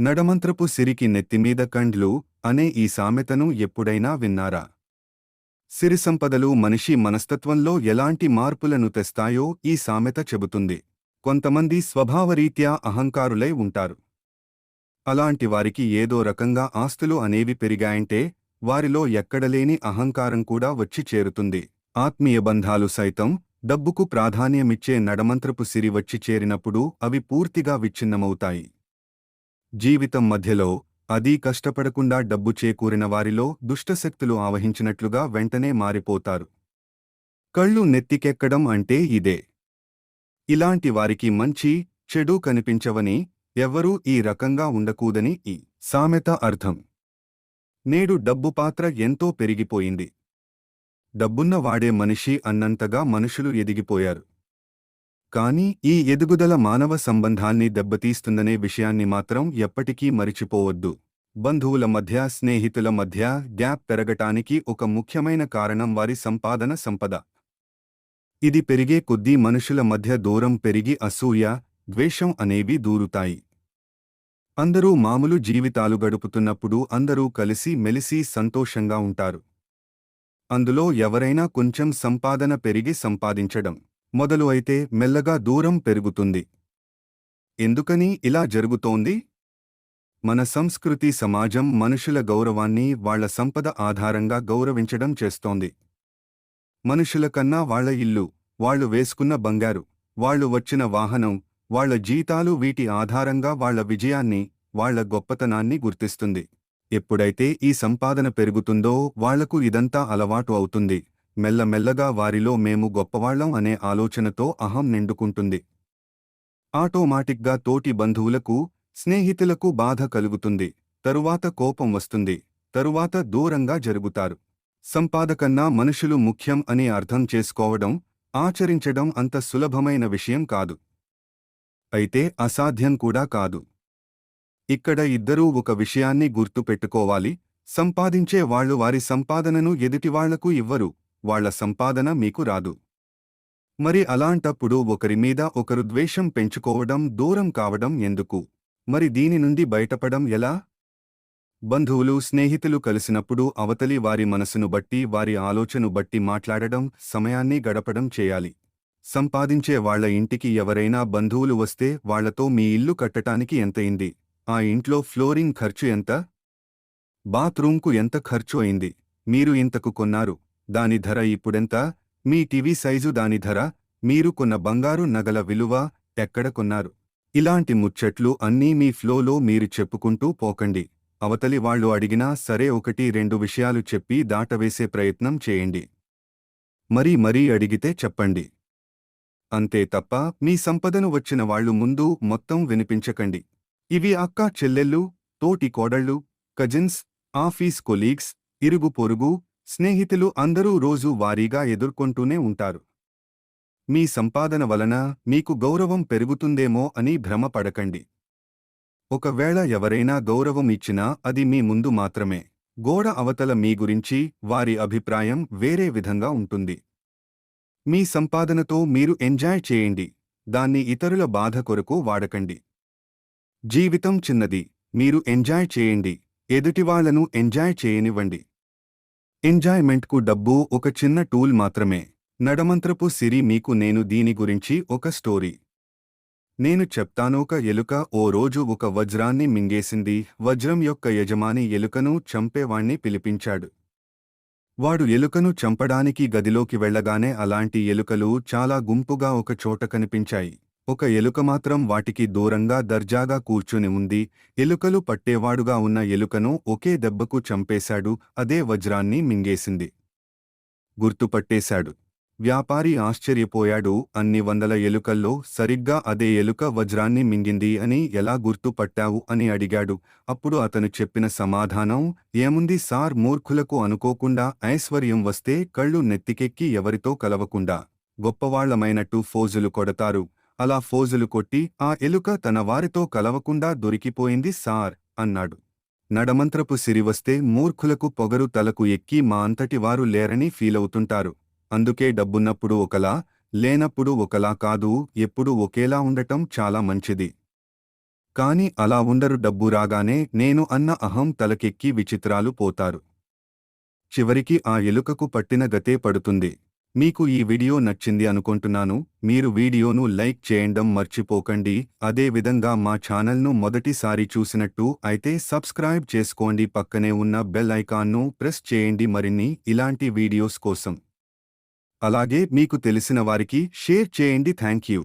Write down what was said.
నడమంత్రపు సిరికి నెత్తిమీద కండ్లు అనే ఈ సామెతను ఎప్పుడైనా విన్నారా? సిరి సంపదలు మనిషి మనస్తత్వంలో ఎలాంటి మార్పులను తెస్తాయో ఈ సామెత చెబుతుంది. కొంతమంది స్వభావరీత్యా అహంకారులై ఉంటారు. అలాంటి వారికి ఏదో రకంగా ఆస్తులు అనేవి పెరిగాయంటే వారిలో ఎక్కడలేని అహంకారం కూడా వచ్చి చేరుతుంది. ఆత్మీయ బంధాలు సైతం డబ్బుకు ప్రాధాన్యమిచ్చే నడమంత్రపు సిరి వచ్చి చేరినప్పుడు అవి పూర్తిగా విచ్ఛిన్నమవుతాయి. జీవితం మధ్యలో అదీ కష్టపడకుండా డబ్బు చేకూరిన వారిలో దుష్టశక్తులు ఆవహించినట్లుగా వెంటనే మారిపోతారు. కళ్ళు నెత్తికెక్కడం అంటే ఇదే. ఇలాంటి వారికి మంచి చెడు కనిపించవని ఎవ్వరూ ఈ రకంగా ఉండకూదని ఈ సామెత అర్థం. నేడు డబ్బు పాత్ర ఎంతో పెరిగిపోయింది. డబ్బున్న వాడే మనిషి అన్నంతగా మనుషులు ఎదిగిపోయారు. కాని ఈ ఎదుగుదల మానవ సంబంధాన్ని దెబ్బతీస్తుందనే విషయాన్ని మాత్రం ఎప్పటికీ మరిచిపోవద్దు. బంధువుల మధ్య స్నేహితుల మధ్య గ్యాప్ పెరగటానికి ఒక ముఖ్యమైన కారణం వారి సంపాదన సంపద. ఇది పెరిగే కొద్దీ మనుషుల మధ్య దూరం పెరిగి అసూయ ద్వేషం అనేవి దూరుతాయి. అందరూ మామూలు జీవితాలు గడుపుతున్నప్పుడు అందరూ కలిసి మెలిసి సంతోషంగా ఉంటారు. అందులో ఎవరైనా కొంచెం సంపాదన పెరిగి సంపాదించడం. మొదలు అయితే మెల్లగా దూరం పెరుగుతుంది. ఎందుకని ఇలా జరుగుతోంది? మన సంస్కృతి సమాజం మనుషుల గౌరవాన్ని వాళ్ళ సంపద ఆధారంగా గౌరవించడం చేస్తోంది. మనుషుల కన్నా వాళ్ళ ఇల్లు వాళ్ళు వేసుకున్న బంగారు వాళ్ళు వచ్చిన వాహనం వాళ్ళ జీతాలు వీటి ఆధారంగా వాళ్ళ విజయాన్ని వాళ్ళ గొప్పతనాన్ని గుర్తిస్తుంది. ఎప్పుడైతే ఈ సంపాదన పెరుగుతుందో వాళ్ళకు ఇదంతా అలవాటు అవుతుంది. మెల్లమెల్లగా వారిలో మేము గొప్పవాళ్ళం అనే ఆలోచనతో అహం నిండుకుంటుంది. ఆటోమాటిక్గా తోటి బంధువులకు స్నేహితులకు బాధ కలుగుతుంది. తరువాత కోపం వస్తుంది. తరువాత దూరంగా జరుగుతారు. సంపాదకన్నా మనుషులు ముఖ్యం అని అర్థం చేసుకోవడం ఆచరించడం అంత సులభమైన విషయం కాదు. అయితే అసాధ్యం కూడా కాదు. ఇక్కడ ఇద్దరూ ఒక విషయాన్ని గుర్తుపెట్టుకోవాలి. సంపాదించే వాళ్ళు వారి సంపాదనను ఎదుటివాళ్ళకు ఇవ్వరు. వాళ్ళ సంపాదన మీకు రాదు. మరి అలాంటప్పుడు ఒకరి మీద ఒకరు ద్వేషం పెంచుకోవడం దూరం కావడం ఎందుకు? మరి దీని నుండి బయటపడం ఎలా? బంధువులు స్నేహితులు కలిసినప్పుడు అవతలి వారి మనసును బట్టి వారి ఆలోచను బట్టి మాట్లాడడం సమయాన్ని గడపడం చేయాలి. సంపాదించే వాళ్ళ ఇంటికి ఎవరైనా బంధువులు వస్తే వాళ్ళతో మీ ఇల్లు కట్టటానికి ఎంతయింది ఆ ఇంట్లో ఫ్లోరింగ్ ఖర్చు ఎంత? బాత్రూంకు ఎంత ఖర్చు అయింది? మీరు ఇంతకు కొన్నారు. దాని ధర ఇప్పుడెంత? మీ టీవీ సైజు దాని ధర? మీరు కొన్న బంగారు నగల విలువ ఎక్కడ కొన్నారు? ఇలాంటి ముచ్చట్లు అన్నీ మీ ఫ్లోలో మీరు చెప్పుకుంటూ పోకండి. అవతలి వాళ్ళు అడిగినా సరే ఒకటి రెండు విషయాలు చెప్పి దాటవేసే ప్రయత్నం చేయండి. మరీ మరీ అడిగితే చెప్పండి. అంతే తప్ప మీ సంపదను వచ్చిన వాళ్ళు ముందు మొత్తం వినిపించకండి. ఇవి అక్క చెల్లెళ్ళు తోటి కోడళ్ళు కజిన్స్ ఆఫీస్ కొలీగ్స్ ఇరుగు పొరుగు స్నేహితులు అందరూ రోజూ వారీగా ఎదుర్కొంటూనే ఉంటారు. మీ సంపాదన వలన మీకు గౌరవం పెరుగుతుందేమో అని భ్రమపడకండి. ఒకవేళ ఎవరైనా గౌరవం ఇచ్చినా అది మీ ముందు మాత్రమే. గోడ అవతల మీ గురించి వారి అభిప్రాయం వేరే విధంగా ఉంటుంది. మీ సంపాదనతో మీరు ఎంజాయ్ చేయండి. దాన్ని ఇతరుల బాధ కొరకు వాడకండి. జీవితం చిన్నది. మీరు ఎంజాయ్ చేయండి. ఎదుటివాళ్ళను ఎంజాయ్ చేయనివ్వండి. ఎంజాయ్మెంట్కు డబ్బు ఒక చిన్న టూల్ మాత్రమే. నడమంత్రపు సిరి మీకు నేను దీని గురించి ఒక స్టోరీ. నేను చెప్తానొక ఎలుక ఓ రోజు ఒక వజ్రాన్ని మింగేసింది. వజ్రం యొక్క యజమాని ఎలుకను చంపేవాణ్ణి పిలిపించాడు. వాడు ఎలుకను చంపడానికి గదిలోకి వెళ్ళగానే అలాంటి ఎలుకలు చాలా గుంపుగా ఒక చోట కనిపించాయి. ఒక ఎలుక మాత్రం వాటికి దూరంగా దర్జాగా కూర్చుని ఉంది. ఎలుకలు పట్టేవాడుగా ఉన్న ఎలుకను ఒకే దెబ్బకు చంపేశాడు. అదే వజ్రాన్ని మింగేసింది. గుర్తుపట్టేశాడు. వ్యాపారి ఆశ్చర్యపోయాడు. అన్ని వందల ఎలుకల్లో సరిగ్గా అదే ఎలుక వజ్రాన్ని మింగింది అని ఎలా గుర్తుపట్టావు అని అడిగాడు. అప్పుడు అతను చెప్పిన సమాధానం ఏముంది సార్ మూర్ఖులకు అనుకోకుండా ఐశ్వర్యం వస్తే కళ్ళు నెత్తికెక్కి ఎవరితో కలవకుండా. గొప్పవాళ్ళమైనట్టు ఫోజులు కొడతారు. అలా ఫోజులు కొట్టి ఆ ఎలుక తన వారితో కలవకుండా దొరికిపోయింది సార్ అన్నాడు. నడమంత్రపు సిరివస్తే మూర్ఖులకు పొగరు తలకు ఎక్కి మా అంతటి వారు లేరని ఫీలవుతుంటారు. అందుకే డబ్బున్నప్పుడు ఒకలా లేనప్పుడు ఒకలా కాదు ఎప్పుడు ఒకేలా ఉండటం చాలా మంచిది. కాని అలా ఉండరు డబ్బు రాగానే నేను అన్న అహం తలకెక్కి విచిత్రాలు పోతారు. చివరికి ఆ ఎలుకకు పట్టిన గతే పడుతుంది. మీకు ఈ వీడియో నచ్చింది అనుకుంటున్నాను మీరు వీడియోను లైక్ చేయడం మర్చిపోకండి. అదే విధంగా మా ఛానల్ను మొదటిసారి చూసినట్టు అయితే సబ్స్క్రైబ్ చేసుకోండి. పక్కనే ఉన్న బెల్ ఐకాన్ను ప్రెస్ చేయండి మరిన్ని ఇలాంటి వీడియోస్ కోసం. అలాగే మీకు తెలిసిన వారికి షేర్ చేయండి. Thank you